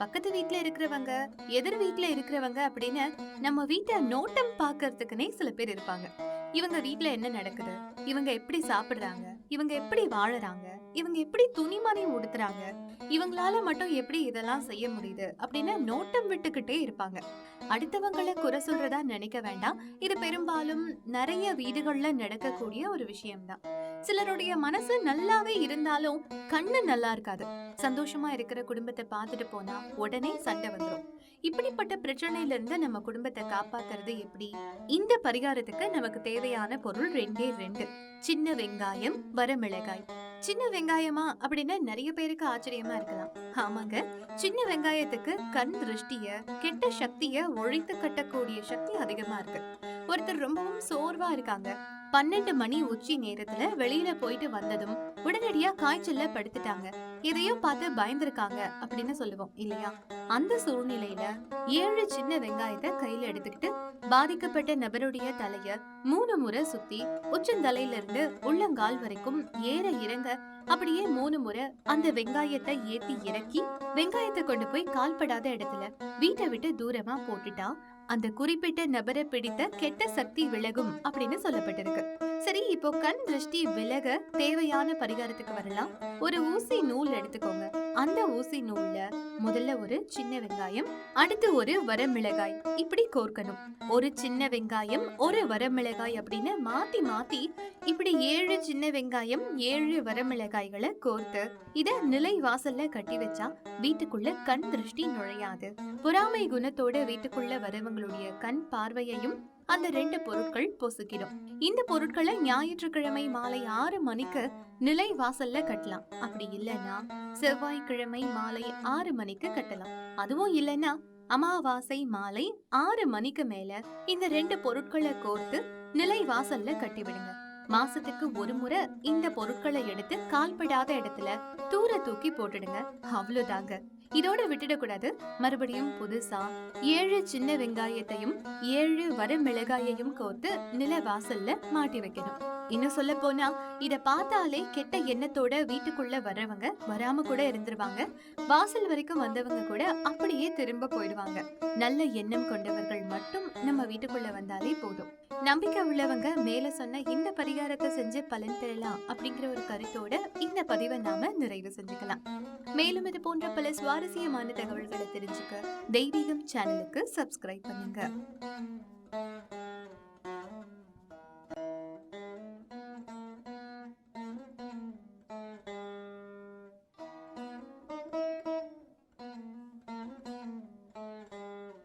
பக்கத்து வீட்ல இருக்கிறவங்க எதிர் வீட்ல இருக்கிறவங்க அப்படின்னு நம்ம வீட்டை நோட்டம் பாக்குறதுக்குன்னே சில பேர் இருப்பாங்க. இவங்க வீட்ல என்ன நடக்குது? இவங்க எப்படி சாப்பிடுறாங்க? இவங்க எப்படி வாழறாங்க? இவங்க எப்படி துணிமணி உடுத்துறாங்க? இவங்களால மட்டும் எப்படி இதெல்லாம் செய்ய முடியுது? அப்படின்னு நோட்டம் விட்டுக்கிட்டே இருப்பாங்க. அடுத்தவங்களை குறை சொல்றதா நினைக்க வேண்டாம். இது பெரும்பாலும் நிறைய வீடுகள்ல நடக்கக்கூடிய ஒரு விஷயம்தான். சிலருடைய மனசு நல்லாவே இருந்தாலும் கண்ணு நல்லா இருக்காது. சந்தோஷமா இருக்கிற குடும்பத்தை பார்த்துட்டு போனா உடனே சண்டை வந்துடும் இப்படிப்பட்ட பிரச்சனையில இருந்து நம்ம குடும்பத்தை காப்பாத்துறது எப்படி? இந்த பரிகாரத்துக்கு நமக்கு தேவை தேவையான பொருள் ரெண்டே ரெண்டு. சின்ன வெங்காயம் வரமிளகாய். சின்ன வெங்காயமா அப்படின்னு நிறைய பேருக்கு ஆச்சரியமா இருக்கலாம். ஆமாங்க சின்ன வெங்காயத்துக்கு கண் திருஷ்டிய கெட்ட சக்திய ஒழித்து கட்டக்கூடிய சக்தி அதிகமா இருக்கு. ஒருத்தர் ரொம்பவும் சோர்வா இருக்காங்க. பன்னெண்டு மணி உச்சி நேரத்துல வெளியில போயிட்டு வந்ததும் உடனடியா காய்ச்சல்ல படுத்துட்டாங்க. எதையோ பார்த்து பயந்துருக்காங்க அப்படின்னு சொல்லுவோம் இல்லையா? அந்த சூழ்நிலையில ஏழு சின்ன வெங்காயத்தை கையில எடுத்துக்கிட்டு பாதிக்கப்பட்ட நபருடைய தலைய மூணு முறை சுத்தி உச்சந்தலையில இருந்து உள்ளங்கால் வரைக்கும் ஏற இறங்க அப்படியே மூணு முறை அந்த வெங்காயத்தை ஏத்தி இறக்கி வெங்காயத்தை கொண்டு போய் கால்படாத இடத்துல வீட்டை விட்டு தூரமா போட்டுட்டா அந்த குறிப்பிட்ட நபரை பிடித்த கெட்ட சக்தி விலகும் அப்படின்னு சொல்லப்பட்டிருக்கு. சரி இப்போ கண் திருஷ்டி விலக தேவையான பரிகாரத்துக்கு வரலாம். ஒரு ஊசி நூல் எடுத்துக்கோங்க. அந்த ஊசி நூல்ல முதல்ல ஒரு சின்ன வெங்காயம் அடுத்து ஒரு வரமிளகாய். இப்படி கோர்க்கணும். ஒரு சின்ன வெங்காயம் ஒரு வரமிளகாய் அப்படின்னு மாத்தி மாத்தி இப்படி ஏழு சின்ன வெங்காயம் ஏழு வரமிளகாய்களை கோர்த்து இத நிலை வாசல்ல கட்டி வச்சா வீட்டுக்குள்ள கண் திருஷ்டி நுழையாது. பொறாமை குணத்தோட வீட்டுக்குள்ள வரவங்க நம்மளுடைய கண் பார்வையையும் அந்த ரெண்டு பொருட்கள் பொசுக்கிடும். இந்த பொருட்களை ஞாயிற்றுக்கிழமை மாலை ஆறு மணிக்கு நிலை வாசல்ல கட்டலாம். அப்படி இல்லைன்னா செவ்வாய்க்கிழமை மாலை ஆறு மணிக்கு கட்டலாம். அதுவும் இல்லைன்னா அமாவாசை மாலை ஆறு மணிக்கு மேல இந்த ரெண்டு பொருட்களை கோர்த்து நிலை வாசல்ல கட்டி விடுங்க மாசத்துக்கு ஒரு முறை இந்த பொருட்களை எடுத்து கால்படாத இடத்துல தூர தூக்கி போட்டுடுங்க. அவ்வளவுதாங்க இதோட விட்டுடக்கூடாது. மறுபடியும் புதுசா ஏழு சின்ன வெங்காயத்தையும் ஏழு வரமிளகாயையும் கோர்த்து நில வாசல்ல மாட்டி வைக்கணும். இன்னும் சொல்ல போனா இத பார்த்தாலே கெட்ட எண்ணத்தோட வீட்டுக்குள்ள வர்றவங்க வராம கூட இருந்துருவாங்க. வாசல் வரைக்கும் வந்தவங்க கூட அப்படியே திரும்ப போயிடுவாங்க. நல்ல எண்ணம் கொண்டவர்கள் மட்டும் நம்ம வீட்டுக்குள்ள வந்தாலே போதும். நம்பிக்கை உள்ளவங்க மேல சொன்ன இந்த பரிகாரத்தை செஞ்சு பலன் பெறலாம் அப்படிங்கிற ஒரு கருத்தோட இந்த பதிவை நாம நிறைவு செஞ்சுக்கலாம். மேலும் இது போன்ற பல சுவாரஸ்யமான தகவல்களை தெரிஞ்சுக்க தெய்வீகம் சேனலுக்கு சப்ஸ்கிரைப் பண்ணுங்க.